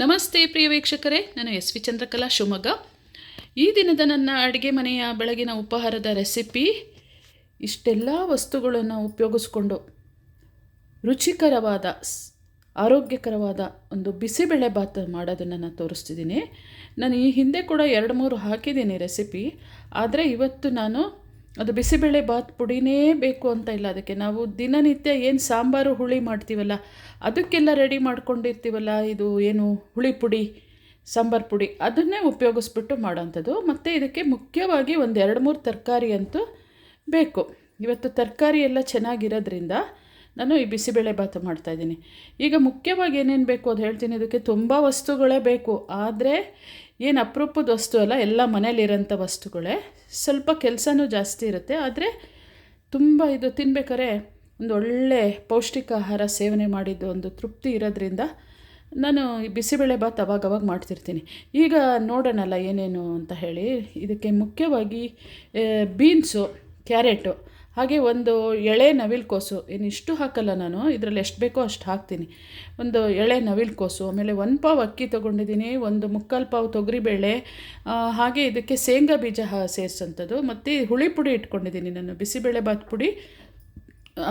ನಮಸ್ತೆ ಪ್ರಿಯ ವೀಕ್ಷಕರೇ, ನಾನು ಎಸ್ ವಿ ಚಂದ್ರಕಲಾ ಶಿವಮೊಗ್ಗ. ಈ ದಿನದ ನನ್ನ ಅಡುಗೆ ಮನೆಯ ಬೆಳಗಿನ ಉಪಹಾರದ ರೆಸಿಪಿ, ಇಷ್ಟೆಲ್ಲ ವಸ್ತುಗಳನ್ನು ಉಪಯೋಗಿಸ್ಕೊಂಡು ರುಚಿಕರವಾದ ಆರೋಗ್ಯಕರವಾದ ಒಂದು ಬಿಸಿಬೇಳೆ ಭಾತ್ ಮಾಡೋದನ್ನು ನಾನು ತೋರಿಸ್ತಿದ್ದೀನಿ. ನಾನು ಈ ಹಿಂದೆ ಕೂಡ ಎರಡು ಮೂರು ಹಾಕಿದ್ದೀನಿ ರೆಸಿಪಿ, ಆದರೆ ಇವತ್ತು ನಾನು ಅದು ಬಿಸಿಬೇಳೆ ಬಾತ್ ಪುಡಿನೇ ಬೇಕು ಅಂತ ಇಲ್ಲ ಅದಕ್ಕೆ. ನಾವು ದಿನನಿತ್ಯ ಏನು ಸಾಂಬಾರು, ಹುಳಿ ಮಾಡ್ತೀವಲ್ಲ, ಅದಕ್ಕೆಲ್ಲ ರೆಡಿ ಮಾಡ್ಕೊಂಡಿರ್ತೀವಲ್ಲ, ಇದು ಏನು ಹುಳಿ ಪುಡಿ, ಸಾಂಬಾರು ಪುಡಿ, ಅದನ್ನೇ ಉಪಯೋಗಿಸ್ಬಿಟ್ಟು ಮಾಡೋಂಥದ್ದು. ಮತ್ತು ಇದಕ್ಕೆ ಮುಖ್ಯವಾಗಿ ಒಂದು ಎರಡು ಮೂರು ತರಕಾರಿ ಅಂತೂ ಬೇಕು. ಇವತ್ತು ತರಕಾರಿ ಎಲ್ಲ ಚೆನ್ನಾಗಿರೋದ್ರಿಂದ ನಾನು ಈ ಬಿಸಿಬೇಳೆ ಭಾತ್ ಮಾಡ್ತಾಯಿದ್ದೀನಿ ಈಗ ಮುಖ್ಯವಾಗಿ ಏನೇನು ಬೇಕು ಅದು ಹೇಳ್ತೀನಿ. ಇದಕ್ಕೆ ತುಂಬ ವಸ್ತುಗಳೇ ಬೇಕು. ಆದರೆ ಏನು ಅಪರೂಪದ ವಸ್ತು ಅಲ್ಲ, ಎಲ್ಲ ಮನೇಲಿರೋಂಥ ವಸ್ತುಗಳೇ ಸ್ವಲ್ಪ ಕೆಲಸನೂ ಜಾಸ್ತಿ ಇರುತ್ತೆ. ಆದರೆ ತುಂಬ ಇದು ತಿನ್ಬೇಕಾದ್ರೆ ಒಂದು ಒಳ್ಳೆ ಪೌಷ್ಟಿಕ ಆಹಾರ ಸೇವನೆ ಮಾಡಿದ್ದು ಒಂದು ತೃಪ್ತಿ ಇರೋದ್ರಿಂದ ನಾನು ಈ ಬಿಸಿಬೇಳೆ ಭಾತ್ ಅವಾಗವಾಗ ಮಾಡ್ತಿರ್ತೀನಿ. ಈಗ ನೋಡೋಣಲ್ಲ ಏನೇನು ಅಂತ ಹೇಳಿ, ಇದಕ್ಕೆ ಮುಖ್ಯವಾಗಿ ಬೀನ್ಸು, ಕ್ಯಾರೆಟು. ಹಾಗೆ ಒಂದು ಎಳೆ ನವಿಲುಕೋಸು ಏನು ಇಷ್ಟು ಹಾಕಲ್ಲ ನಾನು, ಇದರಲ್ಲಿ ಎಷ್ಟು ಬೇಕೋ ಅಷ್ಟು ಹಾಕ್ತೀನಿ. ಒಂದು ಎಳೆ ನವಿಲ್ಕೋಸು ಆಮೇಲೆ ಒಂದು ಪಾವು ಅಕ್ಕಿ ತೊಗೊಂಡಿದ್ದೀನಿ, ಒಂದು ಮುಕ್ಕಾಲು ಪಾವು ತೊಗರಿಬೇಳೆ ಹಾಗೆ ಇದಕ್ಕೆ ಶೇಂಗಾ ಬೀಜ ಸೇರಿಸೋಂಥದ್ದು ಮತ್ತು ಹುಳಿ ಪುಡಿ ಇಟ್ಕೊಂಡಿದ್ದೀನಿ ನಾನು, ಬಿಸಿಬೇಳೆ ಬಾತ್ ಪುಡಿ.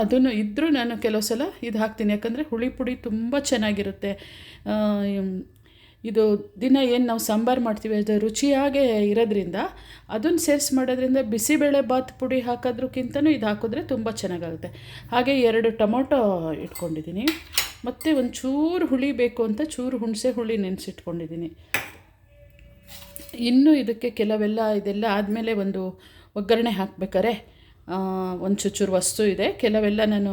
ಅದನ್ನು ಇದ್ದರೂ ನಾನು ಕೆಲವು ಸಲ ಇದು ಹಾಕ್ತೀನಿ, ಯಾಕಂದರೆ ಹುಳಿ ಪುಡಿ ತುಂಬ ಚೆನ್ನಾಗಿರುತ್ತೆ. ಇದು ದಿನ ಏನು ನಾವು ಸಾಂಬಾರು ಮಾಡ್ತೀವಿ, ಅದು ರುಚಿಯಾಗೇ ಇರೋದ್ರಿಂದ ಅದನ್ನು ಸೇರಿಸಿ ಮಾಡೋದ್ರಿಂದ ಬಿಸಿಬೇಳೆ ಬಾತ್ ಪುಡಿ ಹಾಕೋದ್ರಕ್ಕಿಂತನೂ ಇದು ಹಾಕಿದ್ರೆ ತುಂಬ ಚೆನ್ನಾಗಾಗುತ್ತೆ. ಹಾಗೆ ಎರಡು ಟೊಮೊಟೊ ಇಟ್ಕೊಂಡಿದ್ದೀನಿ ಮತ್ತು ಒಂದು ಚೂರು ಹುಳಿ ಬೇಕು ಅಂತ ಚೂರು ಹುಣಸೆ ಹುಳಿ ನೆನೆಸಿಟ್ಕೊಂಡಿದ್ದೀನಿ ಇನ್ನು ಇದಕ್ಕೆ ಕೆಲವೆಲ್ಲ ಇದೆಲ್ಲ ಆದಮೇಲೆ ಒಂದು ಒಗ್ಗರಣೆ ಹಾಕ್ಬೇಕಾರೆ ಒಂದು ಚೂರು ವಸ್ತು ಇದೆ. ಕೆಲವೆಲ್ಲ ನಾನು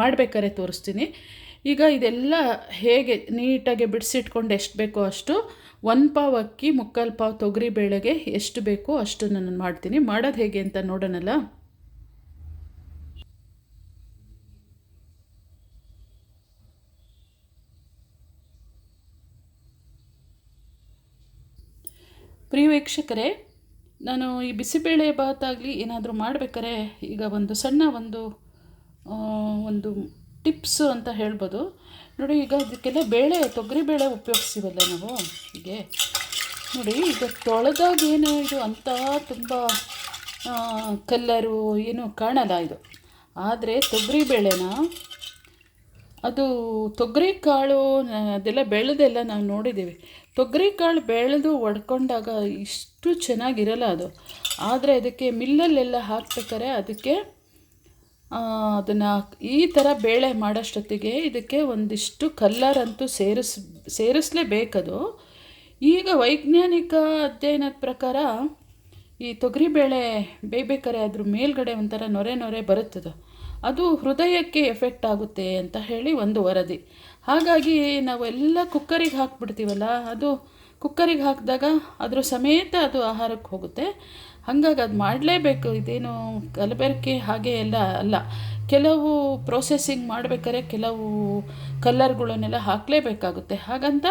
ಮಾಡಬೇಕಾರೆ ತೋರಿಸ್ತೀನಿ. ಈಗ ಇದೆಲ್ಲ ಹೇಗೆ ನೀಟಾಗಿ ಬಿಡಿಸಿಟ್ಕೊಂಡು ಎಷ್ಟು ಬೇಕೋ ಅಷ್ಟು ಒಂದು ಪಾವ್ ಅಕ್ಕಿ, ಮುಕ್ಕಾಲು ಪಾವ್ ತೊಗರಿ ಬೇಳೆಗೆ ಎಷ್ಟು ಬೇಕೋ ಅಷ್ಟು ನಾನು ಮಾಡ್ತೀನಿ. ಮಾಡೋದು ಹೇಗೆ ಅಂತ ನೋಡೋಣಲ್ಲ? ಪ್ರಿಯ ವೀಕ್ಷಕರೇ, ನಾನು ಈ ಬಿಸಿಬೇಳೆ ಭಾತಾಗಲಿ ಏನಾದರೂ ಮಾಡಬೇಕಾರೆ ಈಗ ಒಂದು ಸಣ್ಣ ಒಂದು ಒಂದು ಟಿಪ್ಸು ಅಂತ ಹೇಳ್ಬೋದು. ನೋಡಿ, ಈಗ ಅದಕ್ಕೆಲ್ಲ ಬೇಳೆ, ತೊಗರಿ ಬೇಳೆ ಉಪಯೋಗಿಸ್ತೀವಲ್ಲ ನಾವು? ಹೀಗೆ. ನೋಡಿ, ಈಗ ತೊಳೆದಾಗ ಏನು ಇದು ಅಂತ ತುಂಬ ಕಲ್ಲರು ಏನು ಕಾಣಲ್ಲ ಇದು. ಆದರೆ ತೊಗರಿ ಬೇಳೆನ, ಅದು ತೊಗರಿ ಕಾಳು, ಅದೆಲ್ಲ ಬೆಳೆದೆಲ್ಲ ನಾವು ನೋಡಿದ್ದೀವಿ. ತೊಗರಿ ಕಾಳು ಬೆಳೆದು ಒಡ್ಕೊಂಡಾಗ ಇಷ್ಟು ಚೆನ್ನಾಗಿರಲ್ಲ ಅದು. ಆದರೆ ಅದಕ್ಕೆ ಮಿಲ್ಲಲ್ಲೆಲ್ಲ ಹಾಕ್ಬೇಕಾರೆ ಅದಕ್ಕೆ ಅದನ್ನು ಈ ಥರ ಬೇಳೆ ಮಾಡೋಷ್ಟೊತ್ತಿಗೆ ಇದಕ್ಕೆ ಒಂದಿಷ್ಟು ಕಲ್ಲರ್ ಅಂತೂ ಸೇರಿಸ್, ಸೇರಿಸಲೇಬೇಕದು. ಈಗ ವೈಜ್ಞಾನಿಕ ಅಧ್ಯಯನದ ಪ್ರಕಾರ ಈ ತೊಗರಿಬೇಳೆ ಬೇಯ್ಬೇಕಾರೆ ಅದ್ರ ಮೇಲ್ಗಡೆ ಒಂಥರ ನೊರೆ ನೊರೆ ಬರುತ್ತದು. ಅದು ಹೃದಯಕ್ಕೆ ಎಫೆಕ್ಟ್ ಆಗುತ್ತೆ ಅಂತ ಹೇಳಿ ಒಂದು ವರದಿ. ಹಾಗಾಗಿ ನಾವೆಲ್ಲ ಕುಕ್ಕರಿಗೆ ಹಾಕ್ಬಿಡ್ತೀವಲ್ಲ, ಅದು ಕುಕ್ಕರಿಗೆ ಹಾಕಿದಾಗ ಅದ್ರ ಸಮೇತ ಅದು ಆಹಾರಕ್ಕೆ ಹೋಗುತ್ತೆ. ಹಾಗಾಗಿ ಅದು ಮಾಡಲೇಬೇಕು. ಇದೇನು ಕಲಬೆರಕೆ ಹಾಗೆ ಎಲ್ಲ ಅಲ್ಲ. ಕೆಲವು ಪ್ರೊಸೆಸಿಂಗ್ ಮಾಡಬೇಕಾದ್ರೆ ಕೆಲವು ಕಲ್ಲರ್ಗಳನ್ನೆಲ್ಲ ಹಾಕಲೇಬೇಕಾಗುತ್ತೆ. ಹಾಗಂತ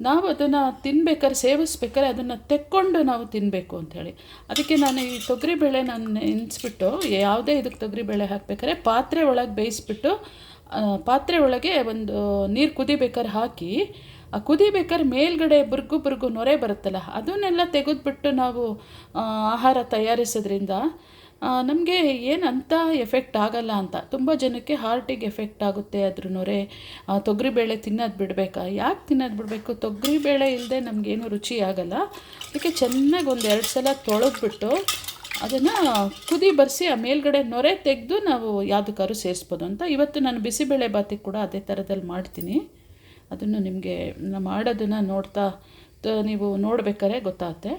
ನಾವು ಅದನ್ನು ತಿನ್ಬೇಕಾದ್ರೆ, ಸೇವಿಸ್ಬೇಕಾದ್ರೆ ಅದನ್ನು ತೆಕ್ಕೊಂಡು ನಾವು ತಿನ್ನಬೇಕು ಅಂಥೇಳಿ. ಅದಕ್ಕೆ ನಾನು ಈ ತೊಗರಿಬೇಳೆ ನಾನು ನೆನೆಸ್ಬಿಟ್ಟು, ಯಾವುದೇ ಇದಕ್ಕೆ ತೊಗರಿಬೇಳೆ ಹಾಕಬೇಕಾದ್ರೆ ಪಾತ್ರೆ ಒಳಗೆ ಬೇಯಿಸ್ಬಿಟ್ಟು ಪಾತ್ರೆ ಒಳಗೆ ಒಂದು ನೀರು ಕುದಿಬೇಕಾದ್ರೆ ಹಾಕಿ ಕುದಿಬೇಕಾದ್ರೆ ಮೇಲ್ಗಡೆ ಬುರ್ಗು ಬುರ್ಗು ನೊರೆ ಬರುತ್ತಲ್ಲ, ಅದನ್ನೆಲ್ಲ ತೆಗೆದುಬಿಟ್ಟು ನಾವು ಆಹಾರ ತಯಾರಿಸೋದ್ರಿಂದ ನಮಗೆ ಏನಂತ ಎಫೆಕ್ಟ್ ಆಗಲ್ಲ ಅಂತ. ತುಂಬ ಜನಕ್ಕೆ ಹಾರ್ಟಿಗೆ ಎಫೆಕ್ಟ್ ಆಗುತ್ತೆ ಅದ್ರ ನೊರೆ. ತೊಗರಿಬೇಳೆ ತಿನ್ನೋದು ಬಿಡಬೇಕಾ? ಯಾಕೆ ತಿನ್ನೋದು ಬಿಡಬೇಕು? ತೊಗರಿಬೇಳೆ ಇಲ್ಲದೆ ನಮಗೇನು ರುಚಿ ಆಗಲ್ಲ. ಅದಕ್ಕೆ ಚೆನ್ನಾಗಿ ಒಂದು ಎರಡು ಸಲ ತೊಳೆದ್ಬಿಟ್ಟು ಅದನ್ನು ಕುದಿ ಬರೆಸಿ ಆ ಮೇಲ್ಗಡೆ ನೊರೆ ತೆಗೆದು ನಾವು ಯಾವುದಕ್ಕಾದ್ರೂ ಸೇರಿಸ್ಬೋದು ಅಂತ. ಇವತ್ತು ನಾನು ಬಿಸಿಬೇಳೆ ಬಾತಿಗೆ ಕೂಡ ಅದೇ ಥರದಲ್ಲಿ ಮಾಡ್ತೀನಿ. ಅದನ್ನು ನಿಮಗೆ ನಾನು ಮಾಡೋದನ್ನು ನೋಡ್ತಾ ನೀವು ನೋಡ್ಬೇಕಾದ್ರೆ ಗೊತ್ತಾಗುತ್ತೆ.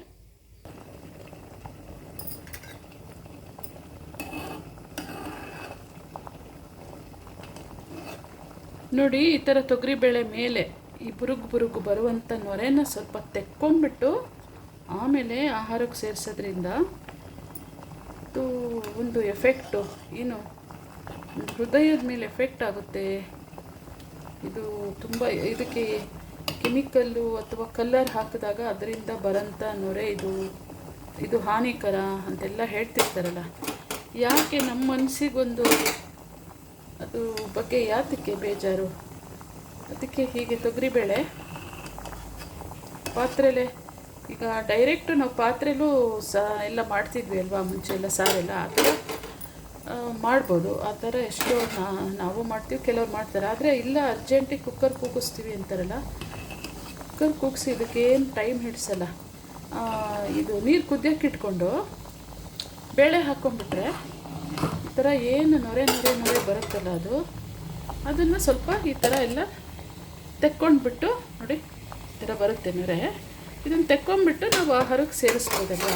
ನೋಡಿ, ಈ ಥರ ತೊಗರಿಬೇಳೆ ಮೇಲೆ ಈ ಬುರುಗು ಬುರುಗು ಬರುವಂಥ ನೊರೆನ ಸ್ವಲ್ಪ ತೆಕ್ಕೊಂಡ್ಬಿಟ್ಟು ಆಮೇಲೆ ಆಹಾರಕ್ಕೆ ಸೇರಿಸೋದ್ರಿಂದ ಒಂದು ಎಫೆಕ್ಟು ಏನು ಹೃದಯದ ಮೇಲೆ ಎಫೆಕ್ಟ್ ಆಗುತ್ತೆ. ಇದು ತುಂಬ ಇದಕ್ಕೆ ಕೆಮಿಕಲ್ಲು ಅಥವಾ ಕಲ್ಲರ್ ಹಾಕಿದಾಗ ಅದರಿಂದ ಬರೋಂಥ ನೊರೆ ಇದು ಇದು ಹಾನಿಕರ ಅಂತೆಲ್ಲ ಹೇಳ್ತಿರ್ತಾರಲ್ಲ. ಯಾಕೆ ನಮ್ಮ ಮನಸ್ಸಿಗೊಂದು ಅದು ಬಗ್ಗೆ ಯಾತಕ್ಕೆ ಬೇಜಾರು? ಅದಕ್ಕೆ ಹೀಗೆ ತೊಗರಿಬೇಳೆ, ಪಾತ್ರೆಲೆ, ಈಗ ಡೈರೆಕ್ಟು ನಾವು ಪಾತ್ರೆಲೂ ಸಹ ಎಲ್ಲ ಮಾಡ್ತಿದ್ವಿ ಅಲ್ವಾ, ಮುಂಚೆ ಎಲ್ಲ ಸಾರೆಲ್ಲ. ಆ ಮಾಡ್ಬೋದು. ಆ ಥರ ಎಷ್ಟೋ ನಾವು ಮಾಡ್ತೀವಿ, ಕೆಲವ್ರು ಮಾಡ್ತಾರೆ. ಆದರೆ ಇಲ್ಲ ಅರ್ಜೆಂಟಿಗೆ ಕುಕ್ಕರ್ ಕೂಗಿಸ್ತೀವಿ ಅಂತಾರಲ್ಲ ಕುಕ್ಕರ್ ಕೂಗಿಸಿ ಇದಕ್ಕೇನು ಟೈಮ್ ಹಿಡಿಸಲ್ಲ. ಇದು ನೀರು ಕುದಿಯೋಕೆ ಇಟ್ಕೊಂಡು ಬೇಳೆ ಹಾಕ್ಕೊಂಡ್ಬಿಟ್ರೆ ಈ ಥರ ಏನು ನೊರೆ ನೊರೆ ನೊರೆ ಬರುತ್ತಲ್ಲ ಅದು, ಅದನ್ನು ಸ್ವಲ್ಪ ಈ ಥರ ಎಲ್ಲ ತೆಕ್ಕೊಂಡ್ಬಿಟ್ಟು ನೋಡಿ, ಈ ಥರ ಬರುತ್ತೆ ನೊರೆ. ಇದನ್ನು ತೆಕ್ಕೊಂಡ್ಬಿಟ್ಟು ನಾವು ಆಹಾರಕ್ಕೆ ಸೇರಿಸ್ಬೋದಲ್ವ?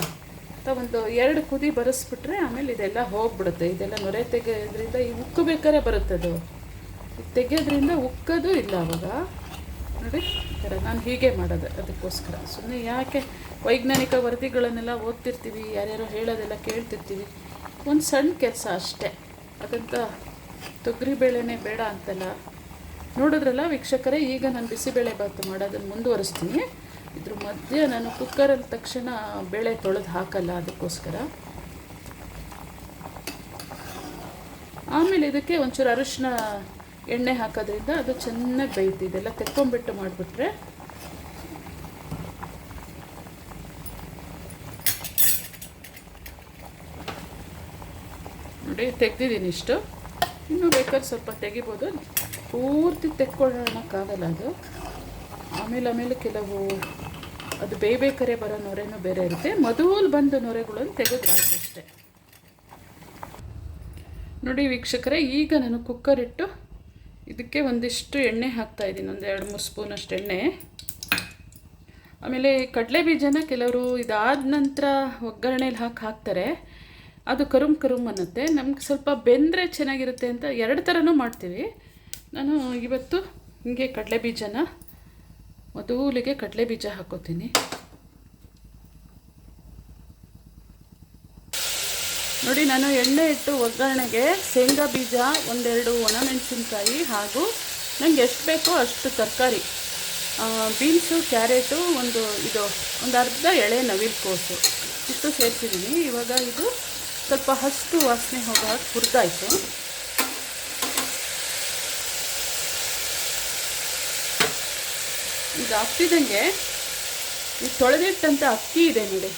ಅಂತ ಒಂದು ಎರಡು ಕುದಿ ಬರೆಸ್ಬಿಟ್ರೆ ಆಮೇಲೆ ಇದೆಲ್ಲ ಹೋಗ್ಬಿಡುತ್ತೆ. ಇದೆಲ್ಲ ನೊರೆ ತೆಗೆಯೋದ್ರಿಂದ ಈ ಉಕ್ಕು ಬೇಕಾದ್ರೆ ಬರುತ್ತೆ ಅದು. ತೆಗೆಯೋದ್ರಿಂದ ಉಕ್ಕೋದು ಇಲ್ಲ ಅವಾಗ. ನೋಡಿ ಥರ ನಾನು ಹೀಗೆ ಮಾಡೋದು ಅದಕ್ಕೋಸ್ಕರ. ಸುಮ್ಮನೆ ಯಾಕೆ ವೈಜ್ಞಾನಿಕ ವರದಿಗಳನ್ನೆಲ್ಲ ಓದ್ತಿರ್ತೀವಿ, ಯಾರ್ಯಾರೋ ಹೇಳೋದೆಲ್ಲ ಕೇಳ್ತಿರ್ತೀವಿ. ಒಂದು ಸಣ್ಣ ಕೆಲಸ ಅಷ್ಟೇ. ಅದಂತ ತೊಗರಿಬೇಳೆನೇ ಬೇಡ ಅಂತಲ್ಲ. ನೋಡಿದ್ರಲ್ಲ ವೀಕ್ಷಕರೇ, ಈಗ ನಾನು ಬಿಸಿಬೇಳೆ ಬಾತು ಮಾಡೋದನ್ನು ಮುಂದುವರಿಸ್ತೀನಿ. ಇದ್ರ. ಮಧ್ಯೆ ನಾನು ಕುಕ್ಕರಲ್ಲಿ ತಕ್ಷಣ ಬೇಳೆ ತೊಳೆದು ಹಾಕಲ್ಲ ಅದಕ್ಕೋಸ್ಕರ. ಆಮೇಲೆ ಇದಕ್ಕೆ ಒಂಚೂರು ಅರಿಶಿನ ಎಣ್ಣೆ ಹಾಕೋದ್ರಿಂದ ಅದು ಚೆನ್ನಾಗಿ ಬೇಯುತ್ತೆ ಇದೆಲ್ಲ ತೆಕ್ಕೊಂಬಿಟ್ಟು ಮಾಡಿಬಿಟ್ರೆ ನೋಡಿ, ತೆಗ್ದಿದ್ದೀನಿ ಇಷ್ಟು. ಇನ್ನೂ ಬೇಕಾದ್ರೆ ಸ್ವಲ್ಪ ತೆಗಿಬೋದು. ಪೂರ್ತಿ ತೆಕ್ಕೊಳ್ಳೋಣಕ್ಕಾಗಲ್ಲ ಅದು. ಆಮೇಲೆ ಆಮೇಲೆ ಕೆಲವು ಅದು ಬೇಯ್ಬೇಕಾರೆ ಬರೋ ನೊರೆನೂ ಬೇರೆ ಇರುತ್ತೆ. ಮೊದಲು ಬಂದ ನೊರೆಗಳನ್ನು ತೆಗೆದ್ರಾಯ್ತು ಅಷ್ಟೇ. ನೋಡಿ ವೀಕ್ಷಕರೇ, ಈಗ ನಾನು ಕುಕ್ಕರ್ ಇಟ್ಟು ಇದಕ್ಕೆ ಒಂದಿಷ್ಟು ಎಣ್ಣೆ ಹಾಕ್ತಾ ಇದ್ದೀನಿ. ಒಂದು ಎರಡು ಮೂರು ಸ್ಪೂನಷ್ಟು ಎಣ್ಣೆ. ಆಮೇಲೆ ಕಡಲೆ ಬೀಜನ ಕೆಲವರು ಇದಾದ ನಂತರ ಒಗ್ಗರಣೆಲಿ ಹಾಕಿ ಹಾಕ್ತಾರೆ. ಅದು ಕರುಮ್ ಕರುಮ್ ಅನ್ನತ್ತೆ. ನಮ್ಗೆ ಸ್ವಲ್ಪ ಬೆಂದರೆ ಚೆನ್ನಾಗಿರುತ್ತೆ ಅಂತ ಎರಡು ಥರನೂ ಮಾಡ್ತೀವಿ. ನಾನು ಇವತ್ತು ಹಿಂಗೆ ಕಡಲೆ ಬೀಜನ ಮೊದಲಿಗೆ ಕಡಲೆ ಬೀಜ ಹಾಕೋತೀನಿ. ನೋಡಿ, ನಾನು ಎಣ್ಣೆ ಇಟ್ಟು ಒಗ್ಗರಣೆಗೆ ಶೇಂಗಾ ಬೀಜ, ಒಂದೆರಡು ಒಣಮೆಣಸಿನ್ಕಾಯಿ ಹಾಗೂ ನನಗೆ ಎಷ್ಟು ಬೇಕೋ ಅಷ್ಟು ತರಕಾರಿ ಬೀನ್ಸು, ಕ್ಯಾರೆಟು, ಒಂದು ಇದು, ಒಂದು ಅರ್ಧ ಎಳೆ ನವಿಲು ಕೋಸು ಇಷ್ಟು ಸೇರ್ತಿದ್ದೀನಿ ಇವಾಗ ಇದು ಸ್ವಲ್ಪ ಹಸಿರು ವಾಸನೆ ಹಾಗೆ ಹುರಿದಾಯಿತು. ಈಗ ಆಗ್ತಿದ್ದಂಗೆ ಈ ತೊಳೆದಿಟ್ಟಂಥ ಅಕ್ಕಿ ಇದೆ ನೋಡಿ.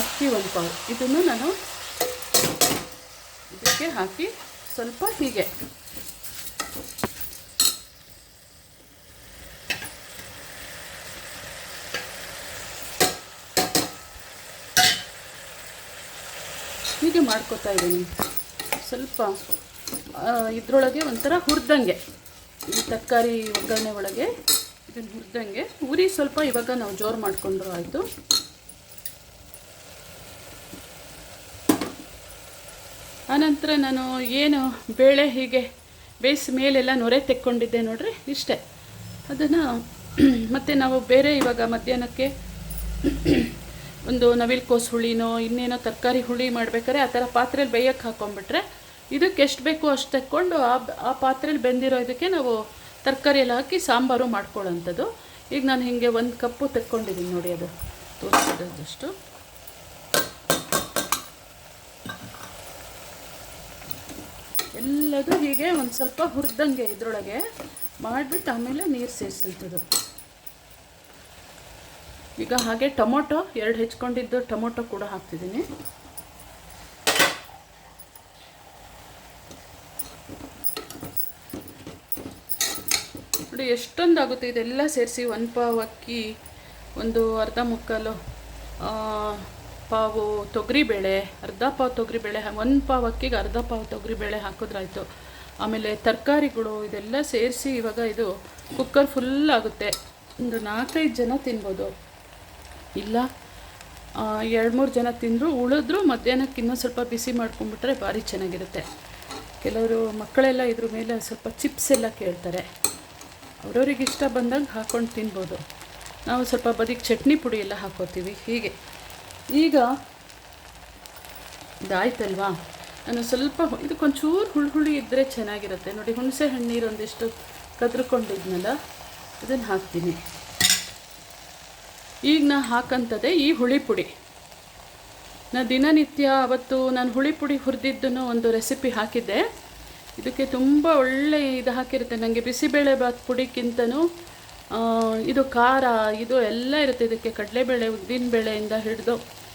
ಅಕ್ಕಿ ಒಂದು ಪಾವು. ಇದನ್ನು ನಾನು ಇದಕ್ಕೆ ಹಾಕಿ ಸ್ವಲ್ಪ ಹೀಗೆ. ಹೀಗೆ ಮಾಡ್ಕೋತಾ ಇದ್ದೀನಿ. ಸ್ವಲ್ಪ ಇದರೊಳಗೆ ಒಂಥರ ಹುರಿದಂಗೆ. ಈ ತರಕಾರಿ ಒಗ್ಗರಣೆ ಒಳಗೆ ಇದನ್ನು ಹುರಿದಂಗೆ ಉರಿ ಸ್ವಲ್ಪ ಇವಾಗ ನಾವು ಜೋರು ಮಾಡಿಕೊಂಡ್ರೂ ಆಯಿತು. ಆನಂತರ ನಾನು ಏನು ಬೇಳೆ ಹೀಗೆ ಬೇಯಿಸಿ ಮೇಲೆಲ್ಲ ನೊರೆ ತೆಕ್ಕೊಂಡಿದ್ದೆ ನೋಡ್ರಿ, ಇಷ್ಟೇ. ಅದನ್ನು ಮತ್ತು ನಾವು ಬೇರೆ ಇವಾಗ ಮಧ್ಯಾಹ್ನಕ್ಕೆ ಒಂದು ನವಿಲು ಹುಳಿನೋ ಇನ್ನೇನೋ ತರಕಾರಿ ಹುಳಿ ಮಾಡ್ಬೇಕಾದ್ರೆ ಆ ಥರ ಪಾತ್ರೆಯಲ್ಲಿ ಬೇಯಕ್ಕೆ ಹಾಕೊಂಡ್ಬಿಟ್ರೆ ಇದಕ್ಕೆ ಎಷ್ಟು ಬೇಕೋ ಅಷ್ಟು ತೆಕ್ಕೊಂಡು ಆ ಆ ಪಾತ್ರೆಯಲ್ಲಿ ಬೆಂದಿರೋ ಇದಕ್ಕೆ ನಾವು ತರಕಾರಿ ಎಲ್ಲ ಹಾಕಿ ಸಾಂಬಾರು ಮಾಡ್ಕೊಳ್ಳೋಂಥದ್ದು. ಈಗ ನಾನು ಹೀಗೆ ಒಂದು ಕಪ್ಪು ತೆಕ್ಕೊಂಡಿದ್ದೀನಿ ನೋಡಿ ಅದು. ತೋರಿಸಿದಷ್ಟು ಎಲ್ಲದು ಹೀಗೆ ಒಂದು ಸ್ವಲ್ಪ ಹುರಿದಂಗೆ ಇದರೊಳಗೆ ಮಾಡಿಬಿಟ್ಟು ಆಮೇಲೆ ನೀರು ಸೇರಿಸಂಥದ್ದು ಈಗ ಹಾಗೆ ಟೊಮೊಟೊ, ಎರಡು ಹೆಚ್ಕೊಂಡಿದ್ದು ಟೊಮೊಟೊ ಕೂಡ ಹಾಕ್ತಿದ್ದೀನಿ. ನೋಡಿ ಎಷ್ಟೊಂದು ಆಗುತ್ತೆ ಇದೆಲ್ಲ ಸೇರಿಸಿ ಒಂದು ಪಾವು ಅಕ್ಕಿ, ಒಂದು ಅರ್ಧ ಮುಕ್ಕಾಲು ಪಾವು ತೊಗರಿಬೇಳೆ ಅರ್ಧ ಪಾವು ತೊಗರಿಬೇಳೆ ಒಂದು ಪಾವು ಅಕ್ಕಿಗೆ ಅರ್ಧ ಪಾವು ತೊಗರಿಬೇಳೆ ಹಾಕಿದ್ರಾಯ್ತು. ಆಮೇಲೆ ತರಕಾರಿಗಳು ಇದೆಲ್ಲ ಸೇರಿಸಿ ಇವಾಗ ಇದು ಕುಕ್ಕರ್ ಫುಲ್ ಆಗುತ್ತೆ. ಒಂದು ನಾಲ್ಕೈದು ಜನ ತಿನ್ಬೋದು. ಇಲ್ಲ ಎರಡು ಮೂರು ಜನ ತಿಂದರು, ಉಳಿದ್ರು ಮಧ್ಯಾಹ್ನಕ್ಕೆ ಇನ್ನೂ ಸ್ವಲ್ಪ ಬಿಸಿ ಮಾಡ್ಕೊಂಡ್ಬಿಟ್ರೆ ಭಾರಿ ಚೆನ್ನಾಗಿರುತ್ತೆ. ಕೆಲವರು ಮಕ್ಕಳೆಲ್ಲ ಇದ್ರ ಮೇಲೆ ಸ್ವಲ್ಪ ಚಿಪ್ಸ್ ಎಲ್ಲ ಕೇಳ್ತಾರೆ. ಅವ್ರವ್ರಿಗೆ ಇಷ್ಟ ಬಂದಂಗೆ ಹಾಕ್ಕೊಂಡು ತಿನ್ಬೋದು. ನಾವು ಸ್ವಲ್ಪ ಬದಿಗೆ ಚಟ್ನಿ ಪುಡಿ ಎಲ್ಲ ಹಾಕೋತೀವಿ ಹೀಗೆ. ಈಗ ಇದಾಯ್ತಲ್ವಾ ನಾನು ಸ್ವಲ್ಪ ಇದಕ್ಕೆ ಇದಕ್ಕೊಂಚೂರು ಹುಳಿ ಹುಳಿ ಇದ್ದರೆ ಚೆನ್ನಾಗಿರುತ್ತೆ. ನೋಡಿ, ಹುಣಸೆ ಹಣ್ಣೀರು ನೀರು ಒಂದಿಷ್ಟು ಕದ್ರಿಕೊಂಡಿದ್ನಲ್ಲ, ಅದನ್ನು ಹಾಕ್ತೀನಿ. ಈಗ ನಾ ಹಾಕಂಥದ್ದೇ ಈ ಹುಳಿ ಪುಡಿ. ನಾ ದಿನನಿತ್ಯ ಅವತ್ತು ನಾನು ಹುಳಿ ಪುಡಿ ಹುರಿದಿದ್ದನ್ನು ಒಂದು ರೆಸಿಪಿ ಹಾಕಿದ್ದೆ. ಇದಕ್ಕೆ ತುಂಬ ಒಳ್ಳೆ ಇದು ಹಾಕಿರುತ್ತೆ. ನನಗೆ ಬಿಸಿಬೇಳೆಬಾತ್ ಪುಡಿಗಿಂತನೂ ಇದು ಖಾರ, ಇದು ಎಲ್ಲ ಇರುತ್ತೆ. ಇದಕ್ಕೆ ಕಡಲೆಬೇಳೆ, ಉದ್ದಿನಬೇಳೆಯಿಂದ ಹಿಡಿದು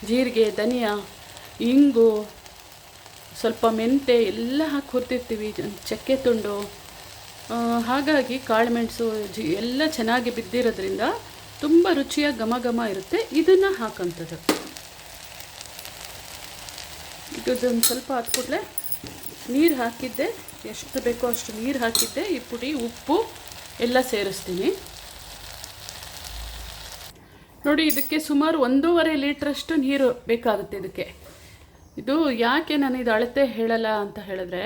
ಜೀರಿಗೆ, ಧನಿಯಾ, ಇಂಗು, ಸ್ವಲ್ಪ ಮೆಂತೆ ಎಲ್ಲ ಹಾಕಿ ಹುರಿದಿರ್ತೀವಿ. ಚಕ್ಕೆ ತುಂಡು ಹಾಗಾಗಿ ಕಾಳುಮೆಣಸು, ಜಿ, ಎಲ್ಲ ಚೆನ್ನಾಗಿ ಬಿದ್ದಿರೋದ್ರಿಂದ ತುಂಬ ರುಚಿಯಾಗಿ ಘಮ ಘಮ ಇರುತ್ತೆ. ಇದನ್ನು ಹಾಕೋಂಥದ್ದು ಇದೊಂದು ಸ್ವಲ್ಪ ಕೂಡಲೇ ನೀರು ಹಾಕಿದ್ದೆ. ಎಷ್ಟು ಬೇಕೋ ಅಷ್ಟು ನೀರು ಹಾಕಿದ್ದೆ, ಈ ಪುಡಿ, ಉಪ್ಪು ಎಲ್ಲ ಸೇರಿಸ್ತೀನಿ. ನೋಡಿ, ಇದಕ್ಕೆ ಸುಮಾರು ಒಂದೂವರೆ ಲೀಟ್ರಷ್ಟು ನೀರು ಬೇಕಾಗುತ್ತೆ ಇದಕ್ಕೆ. ಇದು ಯಾಕೆ ನಾನು ಇದು ಅಳತೆ ಹೇಳಲ್ಲ ಅಂತ ಹೇಳಿದ್ರೆ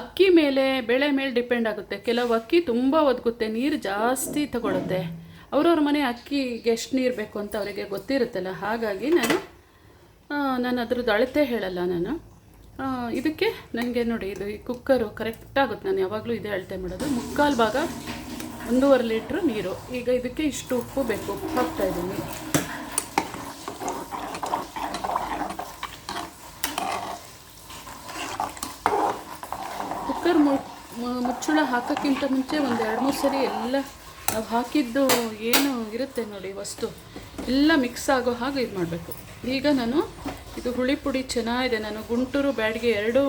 ಅಕ್ಕಿ ಮೇಲೆ, ಬೆಳೆ ಮೇಲೆ ಡಿಪೆಂಡ್ ಆಗುತ್ತೆ. ಕೆಲವು ಅಕ್ಕಿ ತುಂಬ ಒದಗುತ್ತೆ, ನೀರು ಜಾಸ್ತಿ ತಗೊಳುತ್ತೆ. ಅವ್ರವ್ರ ಮನೆ ಅಕ್ಕಿಗೆ ಎಷ್ಟು ನೀರು ಬೇಕು ಅಂತ ಅವರಿಗೆ ಗೊತ್ತಿರುತ್ತಲ್ಲ. ಹಾಗಾಗಿ ನಾನು ನಾನು ಅದ್ರದ್ದು ಅಳತೆ ಹೇಳಲ್ಲ ನಾನು. ಇದಕ್ಕೆ ನನಗೆ ನೋಡಿ, ಇದು ಈ ಕುಕ್ಕರು ಕರೆಕ್ಟ್ ಆಗುತ್ತೆ. ನಾನು ಯಾವಾಗಲೂ ಇದೇ ಅಳತೆ ಮಾಡೋದು. ಮುಕ್ಕಾಲು ಭಾಗ ಒಂದೂವರೆ ಲೀಟ್ರ್ ನೀರು. ಈಗ ಇದಕ್ಕೆ ಇಷ್ಟು ಉಪ್ಪು ಬೇಕು. ಉಪ್ಪು ಹಾಕ್ತಾ ಇದ್ದೀನಿ. ಕುಕ್ಕರ್ ಮುಚ್ಚಳ ಹಾಕೋಕ್ಕಿಂತ ಮುಂಚೆ ಒಂದು ಎರಡು ಮೂರು ಸರಿ ಎಲ್ಲ ನಾವು ಹಾಕಿದ್ದು ಏನು ಇರುತ್ತೆ ನೋಡಿ, ವಸ್ತು. ಎಲ್ಲ ಮಿಕ್ಸ್ ಆಗೋ ಹಾಗೆ ಇದು ಮಾಡಬೇಕು ಈಗ ನಾನು ಇದು ಹುಳಿ ಪುಡಿ ಚೆನ್ನಾಗಿದೆ ನಾನು ಗುಂಟೂರು ಬ್ಯಾಡ್ಗೆ ಎರಡು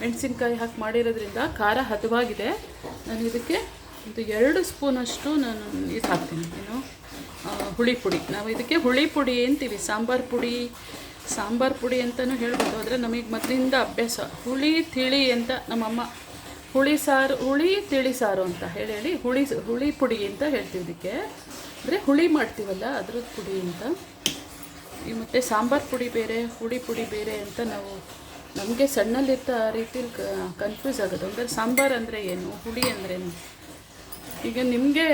ಮೆಣಸಿನ್ಕಾಯಿ ಹಾಕಿ ಮಾಡಿರೋದ್ರಿಂದ ಖಾರ ಹದವಾಗಿದೆ. ನಾನು ಇದಕ್ಕೆ ಒಂದು ಎರಡು ಸ್ಪೂನಷ್ಟು ನಾನು ಇದು ಹಾಕ್ತೀನಿ. ಏನು ಹುಳಿ ಪುಡಿ. ನಾವು ಇದಕ್ಕೆ ಹುಳಿ ಪುಡಿ ಅಂತೀವಿ. ಸಾಂಬಾರು ಪುಡಿ ಸಾಂಬಾರು ಪುಡಿ ಅಂತಲೂ ಹೇಳ್ಬೋದು. ಆದರೆ ನಮಗೆ ಮೊದಲಿಂದ ಅಭ್ಯಾಸ ಹುಳಿ, ತಿಳಿ ಅಂತ ನಮ್ಮಮ್ಮ ಹುಳಿ ಸಾರು, ಹುಳಿ, ತಿಳಿ ಸಾರು ಅಂತ ಹೇಳಿ ಹೇಳಿ ಹುಳಿ ಹುಳಿ ಪುಡಿ ಅಂತ ಹೇಳ್ತೀವಿ ಇದಕ್ಕೆ. ಅಂದರೆ ಹುಳಿ ಮಾಡ್ತೀವಲ್ಲ, ಅದ್ರದ್ದು ಪುಡಿ ಅಂತ. ಮತ್ತು ಸಾಂಬಾರು ಪುಡಿ ಬೇರೆ, ಹುಳಿ ಪುಡಿ ಬೇರೆ ಅಂತ ನಾವು ನಮಗೆ ಸಣ್ಣಲ್ಲಿರ್ತ ರೀತಿಲಿ ಕನ್ಫ್ಯೂಸ್ ಆಗೋದು. ಅಂದರೆ ಸಾಂಬಾರು ಅಂದರೆ ಏನು? ಹುಳಿ ಏನು ಈಗ ನಿಮಗೆ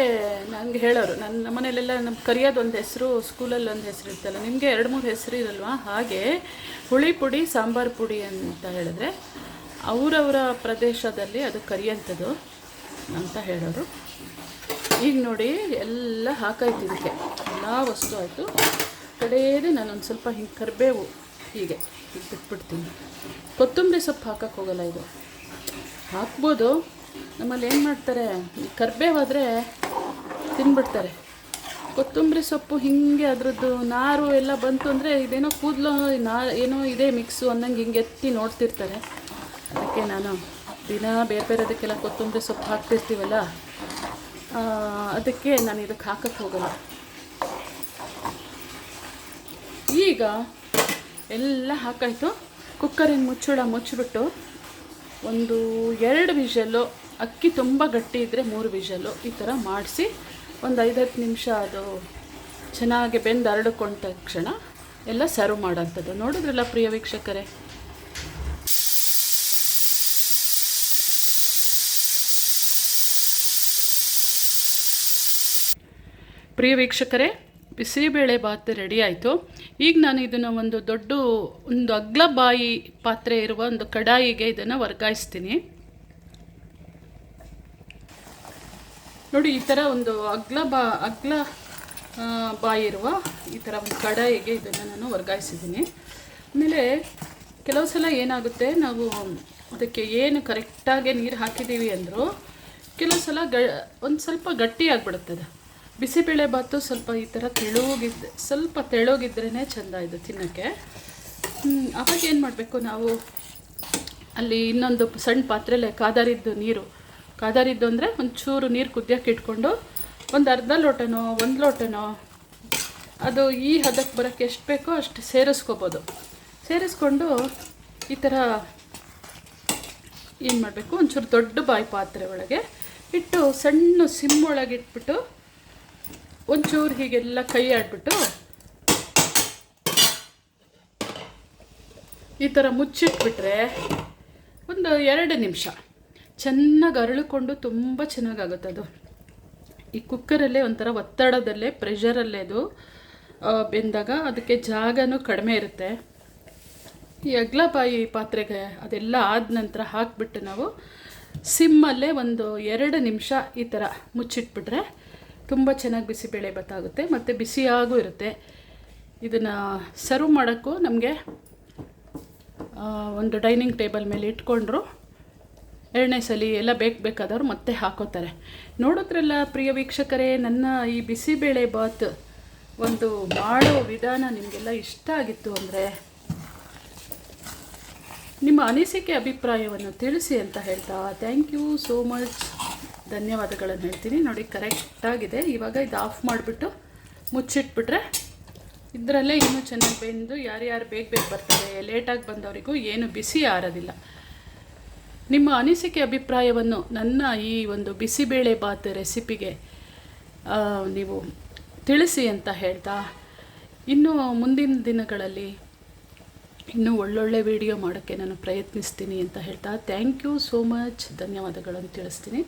ನನಗೆ ಹೇಳೋರು ನನ್ನ ನಮ್ಮ ಕರಿಯೋದು ಒಂದು ಹೆಸರು, ಸ್ಕೂಲಲ್ಲಿ ಒಂದು ಹೆಸರು ಇರ್ತಲ್ಲ ನಿಮಗೆ ಎರಡು ಮೂರು ಹೆಸರು ಇರಲ್ವಾ? ಹಾಗೆ ಹುಳಿ ಪುಡಿ, ಸಾಂಬಾರು ಪುಡಿ ಅಂತ ಹೇಳಿದ್ರೆ ಅವರವರ ಪ್ರದೇಶದಲ್ಲಿ ಅದು ಕರಿಯಂಥದ್ದು ಅಂತ ಹೇಳೋರು. ಈಗ ನೋಡಿ, ಎಲ್ಲ ಹಾಕಾಯ್ತು ಇದಕ್ಕೆ. ಎಲ್ಲ ವಸ್ತು ಆಯಿತು. ಕಡೆಯದೇ ನಾನೊಂದು ಸ್ವಲ್ಪ ಹಿಂಗೆ ಕರಿಬೇವು ಹೀಗೆ ಹೀಗೆ ಬಿಟ್ಬಿಡ್ತೀನಿ. ಕೊತ್ತಂಬರಿ ಸೊಪ್ಪು ಹಾಕಕ್ಕೆ ಹೋಗಲ್ಲ ಇದು. ಹಾಕ್ಬೋದು. ನಮ್ಮಲ್ಲಿ ಏನು ಮಾಡ್ತಾರೆ ಕರ್ಬೇವಾದರೆ ತಿನ್ಬಿಡ್ತಾರೆ. ಕೊತ್ತಂಬರಿ ಸೊಪ್ಪು ಹಿಂಗೆ ಅದರದ್ದು ನಾರು ಎಲ್ಲ ಬಂತು ಅಂದರೆ ಇದೇನೋ ಕೂದಲು ನಾ, ಏನೋ ಇದೆ ಮಿಕ್ಸು ಅನ್ನಂಗೆ ಹಿಂಗೆ ಎತ್ತಿ ನೋಡ್ತಿರ್ತಾರೆ. ಅದಕ್ಕೆ ನಾನು ದಿನ ಬೇರೆ ಬೇರೆದಕ್ಕೆಲ್ಲ ಕೊತ್ತಂಬರಿ ಸೊಪ್ಪು ಹಾಕ್ತಿರ್ತೀವಲ್ಲ ಅದಕ್ಕೆ ನಾನು ಇದಕ್ಕೆ ಹಾಕಕ್ಕೆ ಹೋಗಲ್ಲ. ಈಗ ಎಲ್ಲ ಹಾಕಾಯಿತು. ಕುಕ್ಕರಿನ ಮುಚ್ಚಳ ಮುಚ್ಚಿಬಿಟ್ಟು ಒಂದು ಎರಡು ವಿಷಲು, ಅಕ್ಕಿ ತುಂಬ ಗಟ್ಟಿ ಇದ್ದರೆ ಮೂರು ವಿಷಲು ಈ ಥರ ಮಾಡಿಸಿ ಒಂದು ಐದು ಹತ್ತು ನಿಮಿಷ ಅದು ಚೆನ್ನಾಗಿ ಬೆಂದು ಹರಡ್ಕೊಂಡ ತಕ್ಷಣ ಎಲ್ಲ ಸರ್ವ್ ಮಾಡೋಂಥದ್ದು ನೋಡಿದ್ರಲ್ಲ ಪ್ರಿಯ ವೀಕ್ಷಕರೇ? ಪ್ರಿಯ ವೀಕ್ಷಕರೇ ಬಿಸಿಬೇಳೆ ಭಾತ್ ರೆಡಿ ಆಯಿತು. ಈಗ ನಾನು ಇದನ್ನು ಒಂದು ದೊಡ್ಡ ಒಂದು ಅಗ್ಲ ಬಾಯಿ ಪಾತ್ರೆ ಇರುವ ಒಂದು ಕಡಾಯಿಗೆ ಇದನ್ನು ವರ್ಗಾಯಿಸ್ತೀನಿ. ನೋಡಿ, ಈ ಥರ ಒಂದು ಅಗ್ಲ ಬಾ ಅಗ್ಲ ಬಾಯಿ ಇರುವ ಈ ಥರ ಒಂದು ಕಡಾಯಿಗೆ ಇದನ್ನು ನಾನು ವರ್ಗಾಯಿಸಿದ್ದೀನಿ. ಆಮೇಲೆ ಕೆಲವು ಸಲ ಏನಾಗುತ್ತೆ, ನಾವು ಅದಕ್ಕೆ ಏನು ಕರೆಕ್ಟಾಗಿ ನೀರು ಹಾಕಿದ್ದೀವಿ ಅಂದರೂ, ಕೆಲವು ಸಲ ಗ, ಒಂದು ಸ್ವಲ್ಪ ಗಟ್ಟಿ ಆಗಿಬಿಡುತ್ತದೆ. ಬಿಸಿಬೇಳೆ ಬಾತು ಸ್ವಲ್ಪ ಈ ಥರ ತೆಳುಗಿದ್ದು ಸ್ವಲ್ಪ ತೆಳುಗಿದ್ರೇ ಚೆಂದ ಇದು ತಿನ್ನೋಕ್ಕೆ. ಆವಾಗ ಏನು ಮಾಡಬೇಕು ನಾವು? ಅಲ್ಲಿ ಇನ್ನೊಂದು ಸಣ್ಣ ಪಾತ್ರೆಲೆ ಕಾದಾರಿದ್ದು ನೀರು. ಕಾದಾರಿದ್ದು ಅಂದರೆ ಒಂಚೂರು ನೀರು ಕುದಿಯೋಕೆ ಇಟ್ಕೊಂಡು ಒಂದು ಅರ್ಧ ಲೋಟನೋ, ಒಂದು ಲೋಟನೋ, ಅದು ಈ ಹದಕ್ಕೆ ಬರೋಕ್ಕೆ ಎಷ್ಟು ಬೇಕೋ ಅಷ್ಟು ಸೇರಿಸ್ಕೋಬೋದು. ಸೇರಿಸ್ಕೊಂಡು ಈ ಥರ ಏನು ಮಾಡಬೇಕು? ಒಂಚೂರು ದೊಡ್ಡ ಬಾಯಿ ಪಾತ್ರೆ ಒಳಗೆ ಇಟ್ಟು ಸಣ್ಣ ಸಿಮ್ ಒಳಗೆ ಇಟ್ಬಿಟ್ಟು ಒಂಚೂರು ಹೀಗೆಲ್ಲ ಕೈ ಆಡ್ಬಿಟ್ಟು ಈ ಥರ ಮುಚ್ಚಿಟ್ಬಿಟ್ರೆ ಒಂದು ಎರಡು ನಿಮಿಷ. ಚೆನ್ನಾಗಿ ಅರಳಿಕೊಂಡು ತುಂಬ ಚೆನ್ನಾಗಾಗುತ್ತೆ ಅದು. ಈ ಕುಕ್ಕರಲ್ಲೇ ಒಂಥರ ಒತ್ತಡದಲ್ಲೇ, ಪ್ರೆಷರಲ್ಲೇ ಅದು ಬೆಂದಾಗ ಅದಕ್ಕೆ ಜಾಗನೂ ಕಡಿಮೆ ಇರುತ್ತೆ. ಈ ಅಗ್ಲಬಾಯಿ ಪಾತ್ರೆಗೆ ಅದೆಲ್ಲ ಆದ ನಂತರ ಹಾಕಿಬಿಟ್ಟು ನಾವು ಸಿಮ್ಮಲ್ಲೇ ಒಂದು ಎರಡು ನಿಮಿಷ ಈ ಥರ ಮುಚ್ಚಿಟ್ಬಿಟ್ರೆ ತುಂಬ ಚೆನ್ನಾಗಿ ಬಿಸಿಬೇಳೆ ಬತ್ತಾಗುತ್ತೆ, ಮತ್ತು ಬಿಸಿಯಾಗೂ ಇರುತ್ತೆ. ಇದನ್ನು ಸರ್ವ್ ಮಾಡೋಕ್ಕೂ ನಮಗೆ ಒಂದು ಡೈನಿಂಗ್ ಟೇಬಲ್ ಮೇಲೆ ಇಟ್ಕೊಂಡ್ರು. ಎರಡನೇ ಸಲ ಎಲ್ಲ ಬೇಕು ಬೇಕಾದವ್ರು ಮತ್ತೆ ಹಾಕೋತಾರೆ. ನೋಡಿದ್ರಲ್ಲ ಪ್ರಿಯ ವೀಕ್ಷಕರೇ, ನನ್ನ ಈ ಬಿಸಿಬೇಳೆ ಬಾತ್ ಒಂದು ಮಾಡೋ ವಿಧಾನ ನಿಮಗೆಲ್ಲ ಇಷ್ಟ ಆಗಿತ್ತು ಅಂದರೆ ನಿಮ್ಮ ಅನಿಸಿಕೆ, ಅಭಿಪ್ರಾಯವನ್ನು ತಿಳಿಸಿ ಅಂತ ಹೇಳ್ತಾ ಥ್ಯಾಂಕ್ ಯು ಸೋ ಮಚ್ ಧನ್ಯವಾದಗಳನ್ನು ಹೇಳ್ತೀನಿ. ನೋಡಿ ಕರೆಕ್ಟಾಗಿದೆ ಇವಾಗ ಇದು ಆಫ್ ಮಾಡಿಬಿಟ್ಟು ಮುಚ್ಚಿಟ್ಬಿಟ್ರೆ ಇದರಲ್ಲೇ ಇನ್ನೂ ಚೆನ್ನಾಗಿ ಬೆಂದು ಯಾರ್ಯಾರು ಬೇಗ ಬೇಗ ಬರ್ತಾರೆ ಲೇಟಾಗಿ ಬಂದವರಿಗೂ ಏನು ಬಿಸಿ ಆರೋದಿಲ್ಲ. ನಿಮ್ಮ ಅನಿಸಿಕೆ ಅಭಿಪ್ರಾಯವನ್ನು ನನ್ನ ಈ ಒಂದು ಬಿಸಿಬೇಳೆ ಬಾತ್ ರೆಸಿಪಿಗೆ ನೀವು ತಿಳಿಸಿ ಅಂತ ಹೇಳ್ತಾ, ಇನ್ನು ಮುಂದಿನ ದಿನಗಳಲ್ಲಿ ಇನ್ನೂ ಒಳ್ಳೊಳ್ಳೆ ವಿಡಿಯೋ ಮಾಡೋಕ್ಕೆ ನಾನು ಪ್ರಯತ್ನಿಸ್ತೀನಿ ಅಂತ ಹೇಳ್ತಾ ಥ್ಯಾಂಕ್ ಯು ಸೋ ಮಚ್ ಧನ್ಯವಾದಗಳನ್ನು ತಿಳಿಸ್ತೀನಿ.